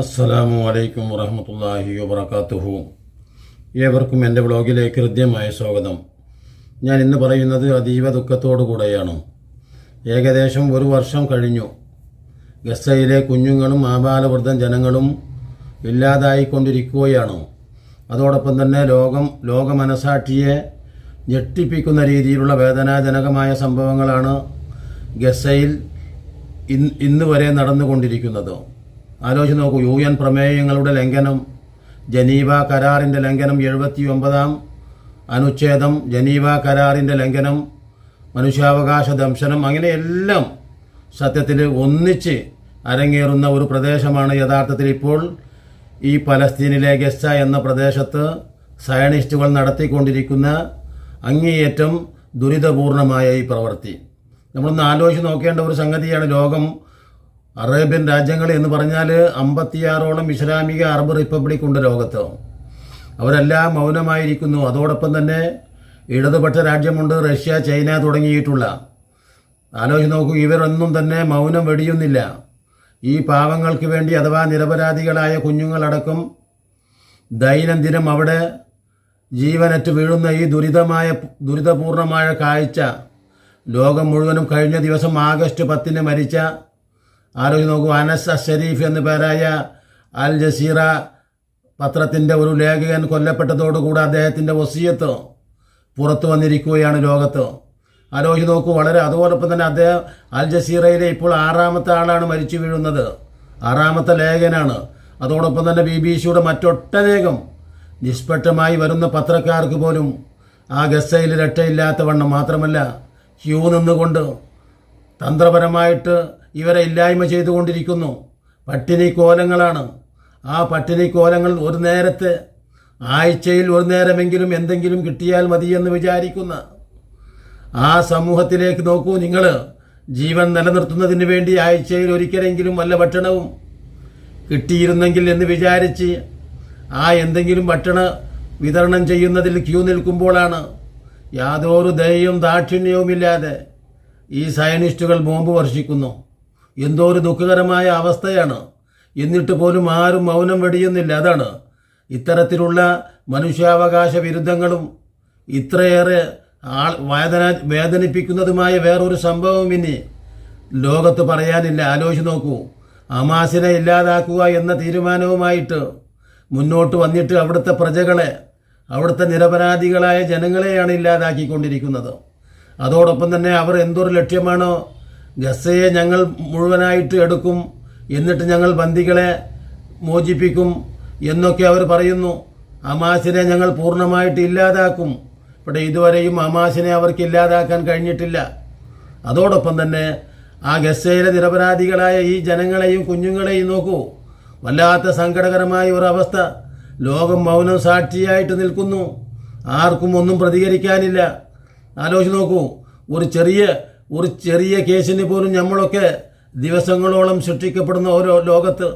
അസ്സലാമു അലൈക്കും വറഹമത്തല്ലാഹി വബർക്കാത്തുഹു ഏവർക്കും എന്റെ വ്ളോഗിലേക്ക് ഹൃദ്യമായ സ്വാഗതം. ഞാൻ ഇന്ന് പറയുന്നത് അതീവ കൂടെയാണ്. ഏകദേശം ഒരു വർഷം കഴിഞ്ഞു. ഗസയിലെ കുഞ്ഞുങ്ങളും ആബാലവൃദ്ധം ജനങ്ങളും ഇല്ലാതായിക്കൊണ്ടിരിക്കുകയാണ്. അതോടൊപ്പം തന്നെ ലോകം ലോക മനസാക്ഷിയെ ഞെട്ടിപ്പിക്കുന്ന രീതിയിലുള്ള വേദനാജനകമായ സംഭവങ്ങളാണ് ഗസയിൽ ഇന്ന് ഇന്ന് വരെ നടന്നുകൊണ്ടിരിക്കുന്നത്. ആലോചിച്ച് നോക്കൂ. യു എൻ പ്രമേയങ്ങളുടെ ലംഘനം ജനീവ കരാറിന്റെ ലംഘനം എഴുപത്തി ഒമ്പതാം അനുച്ഛേദം ജനീവ കരാറിന്റെ ലംഘനം മനുഷ്യാവകാശ ദംശനം അങ്ങനെയെല്ലാം സത്യത്തിൽ ഒന്നിച്ച് അരങ്ങേറുന്ന ഒരു പ്രദേശമാണ് യഥാർത്ഥത്തിൽ ഇപ്പോൾ ഈ പലസ്തീനിലെ ഗസ എന്ന പ്രദേശത്ത് സയണിസ്റ്റുകൾ നടത്തിക്കൊണ്ടിരിക്കുന്ന അങ്ങേയറ്റം ദുരിതപൂർണമായ ഈ പ്രവൃത്തി. നമ്മളൊന്ന് ആലോചിച്ച് നോക്കേണ്ട ഒരു സംഗതിയാണ് ലോകം അറേബ്യൻ രാജ്യങ്ങൾ എന്ന് പറഞ്ഞാൽ അമ്പത്തിയാറോളം ഇസ്ലാമിക അറബ് റിപ്പബ്ലിക് ഉണ്ട് ലോകത്ത്. അവരെല്ലാം മൗനമായിരിക്കുന്നു. അതോടൊപ്പം തന്നെ ഇടതുപക്ഷ രാജ്യമുണ്ട് റഷ്യ ചൈന തുടങ്ങിയിട്ടുള്ള. ആലോചിച്ച് നോക്കൂ ഇവരൊന്നും തന്നെ മൗനം വെടിയുന്നില്ല. ഈ പാവങ്ങൾക്ക് വേണ്ടി അഥവാ നിരപരാധികളായ കുഞ്ഞുങ്ങളടക്കം ദൈനംദിനം അവിടെ ജീവനറ്റ് വീഴുന്ന ഈ ദുരിതമായ ദുരിതപൂർണമായ കാഴ്ച ലോകം മുഴുവനും കഴിഞ്ഞ ദിവസം ആഗസ്റ്റ് പത്തിന് മരിച്ച ആലോചിച്ച് നോക്കൂ അനസ് അഷരീഫ് എന്ന് പേരായ അൽ ജസീറ പത്രത്തിന്റെ ഒരു ലേഖകൻ കൊല്ലപ്പെട്ടതോടുകൂടി അദ്ദേഹത്തിന്റെ വസീയത്ത് പുറത്തു വന്നിരിക്കുകയാണ് ലോകത്ത്. ആലോചിച്ച് നോക്കൂ വളരെ അതോടൊപ്പം തന്നെ അദ്ദേഹം അൽ ജസീറയിലെ ഇപ്പോൾ ആറാമത്തെ ആളാണ് മരിച്ചു വീഴുന്നത്. ആറാമത്തെ ലേഖനാണ് അതോടൊപ്പം തന്നെ ബി ബി സിയുടെ മറ്റൊട്ടനേകം നിഷ്പക്ഷമായി വരുന്ന പത്രക്കാർക്ക് പോലും ആ ഗസയിൽ രക്ഷയില്ലാത്ത വണ്ണം മാത്രമല്ല ക്യൂ നിന്നുകൊണ്ട് തന്ത്രപരമായിട്ട് ഇവരെ ഇല്ലായ്മ ചെയ്തുകൊണ്ടിരിക്കുന്നു. പട്ടിണി കോലങ്ങളാണ്. ആ പട്ടിണി കോലങ്ങൾ ഒരു നേരത്തെ ആഴ്ചയിൽ ഒരു നേരമെങ്കിലും എന്തെങ്കിലും കിട്ടിയാൽ മതിയെന്ന് വിചാരിക്കുന്ന ആ സമൂഹത്തിലേക്ക് നോക്കൂ നിങ്ങൾ ജീവൻ നിലനിർത്തുന്നതിന് വേണ്ടി ആഴ്ചയിൽ ഒരിക്കലെങ്കിലും വല്ല ഭക്ഷണവും കിട്ടിയിരുന്നെങ്കിൽ എന്ന് വിചാരിച്ച് ആ എന്തെങ്കിലും ഭക്ഷണ വിതരണം ചെയ്യുന്നതിൽ ക്യൂ നിൽക്കുമ്പോഴാണ് യാതൊരു ദയയും ദാക്ഷിണ്യവുമില്ലാതെ ഈ സയനിസ്റ്റുകൾ ബോംബ് വർഷിക്കുന്നു. എന്തോ ഒരു ദുഃഖകരമായ അവസ്ഥയാണ്. എന്നിട്ട് പോലും ആരും മൗനം വെടിയുന്നില്ല. അതാണ് ഇത്തരത്തിലുള്ള മനുഷ്യാവകാശ വിരുദ്ധങ്ങളും ഇത്രയേറെ ആൾ വേദന വേദനിപ്പിക്കുന്നതുമായ വേറൊരു സംഭവം ഇനി ലോകത്ത് പറയാനില്ല. ആലോചിച്ച് നോക്കൂ. അമാസിനെ ഇല്ലാതാക്കുക എന്ന തീരുമാനവുമായിട്ട് മുന്നോട്ട് വന്നിട്ട് അവിടുത്തെ പ്രജകളെ അവിടുത്തെ നിരപരാധികളായ ജനങ്ങളെയാണ് ഇല്ലാതാക്കിക്കൊണ്ടിരിക്കുന്നത്. അതോടൊപ്പം തന്നെ അവർ എന്തൊരു ലക്ഷ്യമാണോ ഗസയെ ഞങ്ങൾ മുഴുവനായിട്ട് എടുക്കും എന്നിട്ട് ഞങ്ങൾ ബന്ദികളെ മോചിപ്പിക്കും എന്നൊക്കെ അവർ പറയുന്നു. അമാസിനെ ഞങ്ങൾ പൂർണമായിട്ട് ഇല്ലാതാക്കും. ഇവിടെ ഇതുവരെയും അമാസിനെ അവർക്ക് ഇല്ലാതാക്കാൻ കഴിഞ്ഞിട്ടില്ല. അതോടൊപ്പം തന്നെ ആ ഗസയിലെ നിരപരാധികളായ ഈ ജനങ്ങളെയും കുഞ്ഞുങ്ങളെയും നോക്കൂ. വല്ലാത്ത സങ്കടകരമായ ഒരവസ്ഥ ലോകം മൗനം സാക്ഷിയായിട്ട് നിൽക്കുന്നു. ആർക്കും ഒന്നും പ്രതികരിക്കാനില്ല. ആലോചിച്ച് നോക്കൂ. ഒരു ചെറിയ ഒരു ചെറിയ കേസിന് പോലും നമ്മളൊക്കെ ദിവസങ്ങളോളം സൃഷ്ടിക്കപ്പെടുന്ന ഓരോ ലോകത്ത്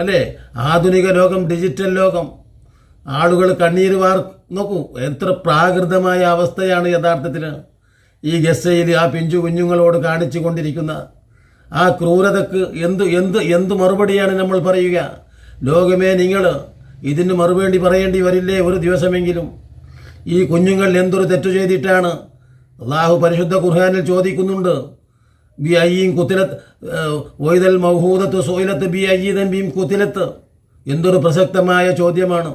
അല്ലേ? ആധുനിക ലോകം ഡിജിറ്റൽ ലോകം. ആളുകൾ കണ്ണീര് വാർ നോക്കൂ എത്ര പ്രാകൃതമായ അവസ്ഥയാണ് യഥാർത്ഥത്തിൽ ഈ ഗസയിൽ ആ പിഞ്ചു കുഞ്ഞുങ്ങളോട് കാണിച്ചു കൊണ്ടിരിക്കുന്ന. ആ ക്രൂരതക്ക് എന്ത് എന്ത് എന്ത് മറുപടിയാണ് നമ്മൾ പറയുക? ലോകമേ നിങ്ങൾ ഇതിന് മറുപടി പറയേണ്ടി വരില്ലേ ഒരു ദിവസമെങ്കിലും? ഈ കുഞ്ഞുങ്ങൾ എന്തൊരു തെറ്റു ചെയ്തിട്ടാണ് അള്ളാഹു പരിശുദ്ധ ഖുർഹാനിൽ ചോദിക്കുന്നുണ്ട് ബി അയ്യീം കുത്തിലത്ത് വൈതൽ മൗഹൂദത്ത് സോയിലത്ത് ബി അയ്യീതൻ ബീം കുത്തിലത്ത്. എന്തൊരു പ്രസക്തമായ ചോദ്യമാണ്.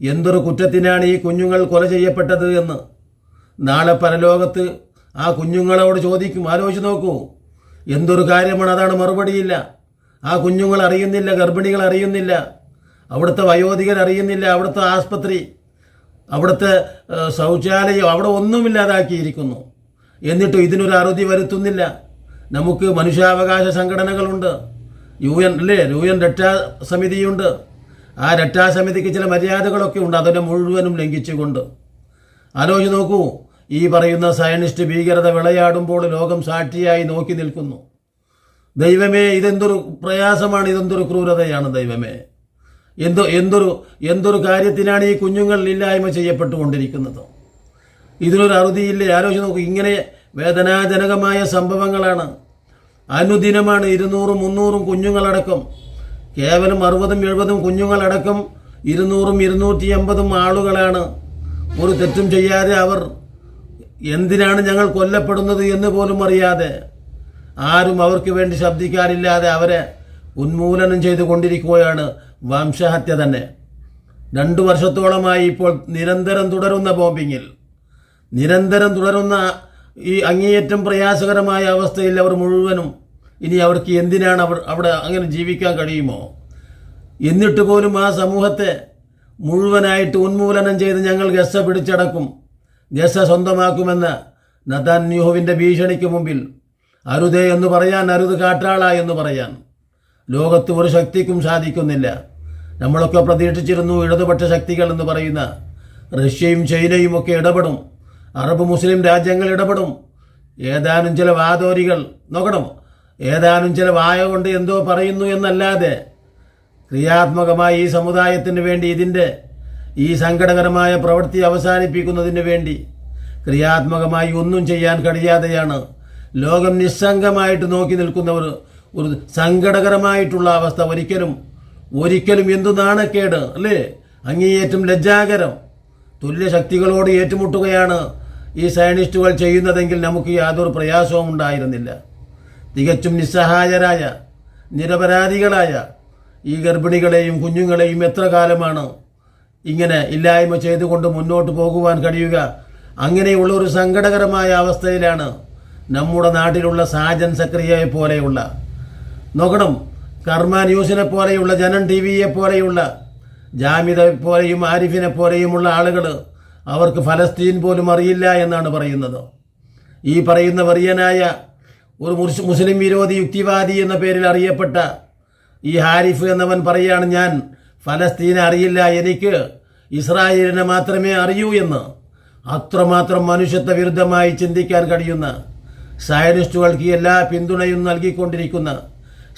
എന്തൊരു കുറ്റത്തിനാണ് ഈ കുഞ്ഞുങ്ങൾ കൊല ചെയ്യപ്പെട്ടത് എന്ന്. നാളെ പരലോകത്ത് ആ കുഞ്ഞുങ്ങളോട് ചോദിക്കും ആലോചിച്ച് നോക്കൂ എന്തൊരു കാര്യമാണ്? അതാണ് മറുപടിയില്ല. ആ കുഞ്ഞുങ്ങൾ അറിയുന്നില്ല ഗർഭിണികൾ അറിയുന്നില്ല. അവിടുത്തെ വയോധികർ അറിയുന്നില്ല അവിടുത്തെ ആസ്പത്രി അവിടുത്തെ ശൗചാലയം അവിടെ ഒന്നുമില്ലാതാക്കിയിരിക്കുന്നു എന്നിട്ടും ഇതിനൊരു അറുതി വരുത്തുന്നില്ല. നമുക്ക് മനുഷ്യാവകാശ സംഘടനകളുണ്ട്. യു എൻ അല്ലേ? യു എൻ രക്ഷാ സമിതിയുണ്ട്. ആ രക്ഷാസമിതിക്ക് ചില മര്യാദകളൊക്കെ ഉണ്ട്. അതിനെ മുഴുവനും ലംഘിച്ചുകൊണ്ട്. ആലോചിച്ച് നോക്കൂ. ഈ പറയുന്ന സയനിസ്റ്റ് ഭീകരത വിളയാടുമ്പോൾ ലോകം സാക്ഷിയായി നോക്കി നിൽക്കുന്നു. ദൈവമേ ഇതെന്തൊരു പ്രയാസമാണ് ഇതെന്തൊരു ക്രൂരതയാണ് ദൈവമേ. എന്തോ എന്തൊരു എന്തൊരു കാര്യത്തിനാണ് ഈ കുഞ്ഞുങ്ങൾ ഇല്ലായ്മ ചെയ്യപ്പെട്ടുകൊണ്ടിരിക്കുന്നത്? ഇതിനൊരു അറുതിയില്ലേ? ആലോചിച്ച് നോക്കൂ. ഇങ്ങനെ വേദനാജനകമായ സംഭവങ്ങളാണ്. അനുദിനമാണ് ഇരുന്നൂറും മുന്നൂറും കുഞ്ഞുങ്ങളടക്കം. കേവലം അറുപതും എഴുപതും കുഞ്ഞുങ്ങളടക്കം ഇരുന്നൂറും ഇരുന്നൂറ്റി എൺപതും ആളുകളാണ്. ഒരു തെറ്റും ചെയ്യാതെ അവർ എന്തിനാണ് ഞങ്ങൾ കൊല്ലപ്പെടുന്നത് എന്ന് പോലും അറിയാതെ ആരും അവർക്ക് വേണ്ടി ശബ്ദിക്കാനില്ലാതെ അവരെ ഉന്മൂലനം ചെയ്തുകൊണ്ടിരിക്കുകയാണ് വംശഹത്യ തന്നെ. രണ്ടു വർഷത്തോളമായി ഇപ്പോൾ നിരന്തരം തുടരുന്ന ബോംബിങ്ങിൽ. നിരന്തരം തുടരുന്ന ഈ അങ്ങേയറ്റം പ്രയാസകരമായ അവസ്ഥയിൽ അവർ മുഴുവനും ഇനി അവർക്ക് എന്തിനാണ് അവർ അവിടെ അങ്ങനെ ജീവിക്കാൻ കഴിയുമോ? എന്നിട്ട് പോലും ആ സമൂഹത്തെ മുഴുവനായിട്ട് ഉന്മൂലനം ചെയ്ത് ഞങ്ങൾ ഗസ പിടിച്ചടക്കും ഗസ സ്വന്തമാക്കുമെന്ന നദാൻ ന്യൂഹുവിന്റെ ഭീഷണിക്ക് മുമ്പിൽ. അരുതേ എന്ന് പറയാൻ അരുത് കാട്ടാള എന്ന് പറയാൻ. ലോകത്ത് ഒരു ശക്തിക്കും സാധിക്കുന്നില്ല. നമ്മളൊക്കെ പ്രതീക്ഷിച്ചിരുന്നു ഇടതുപക്ഷ ശക്തികൾ എന്ന് പറയുന്ന റഷ്യയും ചൈനയും ഒക്കെ ഇടപെടും. അറബ് മുസ്ലിം രാജ്യങ്ങൾ ഇടപെടും. ഏതാനും ചില വാതോരികൾ നോക്കണം ഏതാനും ചില വായ കൊണ്ട് എന്തോ പറയുന്നു എന്നല്ലാതെ ക്രിയാത്മകമായി ഈ സമുദായത്തിന് വേണ്ടി ഇതിന്റെ ഈ സങ്കടകരമായ പ്രവൃത്തി അവസാനിപ്പിക്കുന്നതിന് വേണ്ടി ക്രിയാത്മകമായി ഒന്നും ചെയ്യാൻ കഴിയാതെയാണ് ലോകം നിസ്സംഗമായിട്ട് നോക്കി നിൽക്കുന്ന ഒരു സങ്കടകരമായിട്ടുള്ള അവസ്ഥ ഒരിക്കലും ഒരിക്കലും എന്തു നാണക്കേട് അല്ലേ? അങ്ങേയറ്റം ലജ്ജാകരം. തുല്യ ശക്തികളോട് ഏറ്റുമുട്ടുകയാണ് ഈ സയനിസ്റ്റുകൾ ചെയ്യുന്നതെങ്കിൽ നമുക്ക് യാതൊരു പ്രയാസവും ഉണ്ടായിരുന്നില്ല. തികച്ചും നിസ്സഹായരായ നിരപരാധികളായ ഈ ഗർഭിണികളെയും കുഞ്ഞുങ്ങളെയും എത്ര കാലമാണ് ഇങ്ങനെ ഇല്ലായ്മ ചെയ്തുകൊണ്ട് മുന്നോട്ട് പോകുവാൻ കഴിയുക? അങ്ങനെയുള്ള ഒരു സങ്കടകരമായ അവസ്ഥയിലാണ് നമ്മുടെ നാട്ടിലുള്ള സാജൻ സക്രിയയെ പോലെയുള്ള നോക്കണം. കർമ്മ ന്യൂസിനെ പോലെയുള്ള ജനം ടി വിയെ പോലെയുള്ള ജാമിദ പോലെയും ആരിഫിനെ പോലെയുമുള്ള ആളുകൾ അവർക്ക് ഫലസ്തീൻ പോലും അറിയില്ല എന്നാണ് പറയുന്നത്. ഈ പറയുന്ന വറിയനായ ഒരു മുസ്ലിം വിരോധി യുക്തിവാദി എന്ന പേരിൽ അറിയപ്പെട്ട ഈ ഹാരിഫ് എന്നവൻ പറയാണ് ഞാൻ ഫലസ്തീനെ അറിയില്ല എനിക്ക് ഇസ്രായേലിനെ മാത്രമേ അറിയൂ എന്ന്. അത്രമാത്രം മനുഷ്യത്വ വിരുദ്ധമായി ചിന്തിക്കാൻ കഴിയുന്ന സയനിസ്റ്റുകൾക്ക് എല്ലാ പിന്തുണയും നൽകിക്കൊണ്ടിരിക്കുന്ന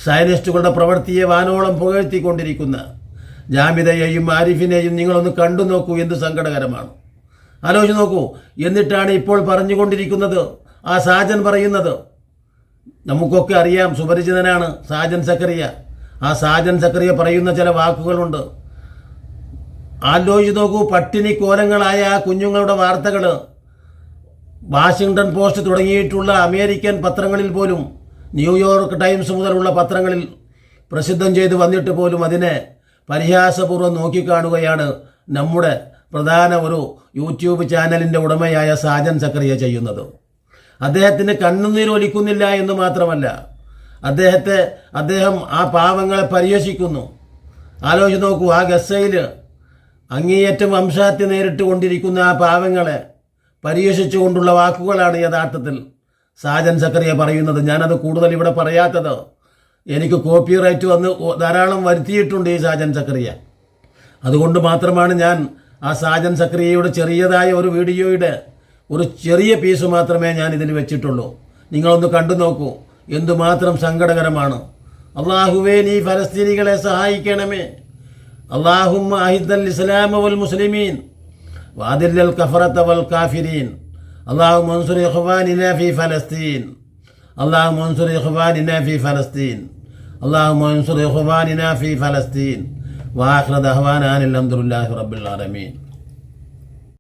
സയനിസ്റ്റുകളുടെ പ്രവൃത്തിയെ വാനോളം പുകഴ്ത്തിക്കൊണ്ടിരിക്കുന്ന ജാമിതയെയും ആരിഫിനെയും നിങ്ങളൊന്ന് കണ്ടു നോക്കൂ എന്ത് സങ്കടകരമാണ്. ആലോചിച്ച് നോക്കൂ എന്നിട്ടാണ് ഇപ്പോൾ പറഞ്ഞുകൊണ്ടിരിക്കുന്നത് ആ സാജൻ പറയുന്നത്. നമുക്കൊക്കെ അറിയാം സുപരിചിതനാണ് സാജൻ സക്കറിയ. ആ സാജൻ സക്കറിയ പറയുന്ന ചില വാക്കുകളുണ്ട്. ആലോചിച്ച് നോക്കൂ പട്ടിണി കോലങ്ങളായ ആ കുഞ്ഞുങ്ങളുടെ വാർത്തകൾ വാഷിങ്ടൺ പോസ്റ്റ് തുടങ്ങിയിട്ടുള്ള അമേരിക്കൻ പത്രങ്ങളിൽ പോലും ന്യൂയോർക്ക് ടൈംസ് മുതലുള്ള പത്രങ്ങളിൽ പ്രസിദ്ധം ചെയ്തു വന്നിട്ട് പോലും അതിനെ പരിഹാസപൂർവം നോക്കിക്കാണുകയാണ് നമ്മുടെ പ്രധാന ഒരു യൂട്യൂബ് ചാനലിന്റെ ഉടമയായ സാജൻ സക്രിയ ചെയ്യുന്നത്. അദ്ദേഹത്തിന് കണ്ണുനീരൊലിക്കുന്നില്ല എന്ന് മാത്രമല്ല അദ്ദേഹത്തെ അദ്ദേഹം ആ പാവങ്ങളെ പരിഹസിക്കുന്നു. ആലോചിച്ച് നോക്കൂ ആ ഗസയിൽ അങ്ങേയറ്റം വംശഹത്യ നേരിട്ട് കൊണ്ടിരിക്കുന്ന ആ പാവങ്ങളെ പരിഹസിച്ചുകൊണ്ടുള്ള വാക്കുകളാണ് യഥാർത്ഥത്തിൽ സാജൻ സക്കറിയ പറയുന്നത് ഞാനത് കൂടുതൽ ഇവിടെ പറയാത്തത് എനിക്ക് കോപ്പിറൈറ്റ് വന്ന് ധാരാളം വരുത്തിയിട്ടുണ്ട് ഈ സാജൻ സക്കറിയ. അതുകൊണ്ട് മാത്രമാണ് ഞാൻ ആ സാജൻ സക്രിയയുടെ ചെറിയതായ ഒരു വീഡിയോയുടെ ഒരു ചെറിയ പീസ് മാത്രമേ ഞാൻ ഇതിൽ വെച്ചിട്ടുള്ളൂ. നിങ്ങളൊന്ന് കണ്ടു നോക്കൂ എന്തുമാത്രം സങ്കടകരമാണ്. അള്ളാഹുവേ നീ ഫലസ്തീനികളെ സഹായിക്കണമേ. അള്ളാഹുമ്മ അഹിദൽ ഇസ്ലാമ വൽ മുസ്ലിമീൻ വാദില്ലൽ കഫറത്ത വൽ കാഫിരീൻ اللهم انصر إخواننا في فلسطين. اللهم انصر إخواننا في فلسطين. اللهم انصر إخواننا في فلسطين. وآخر دعوانا أن الحمد لله رب العالمين.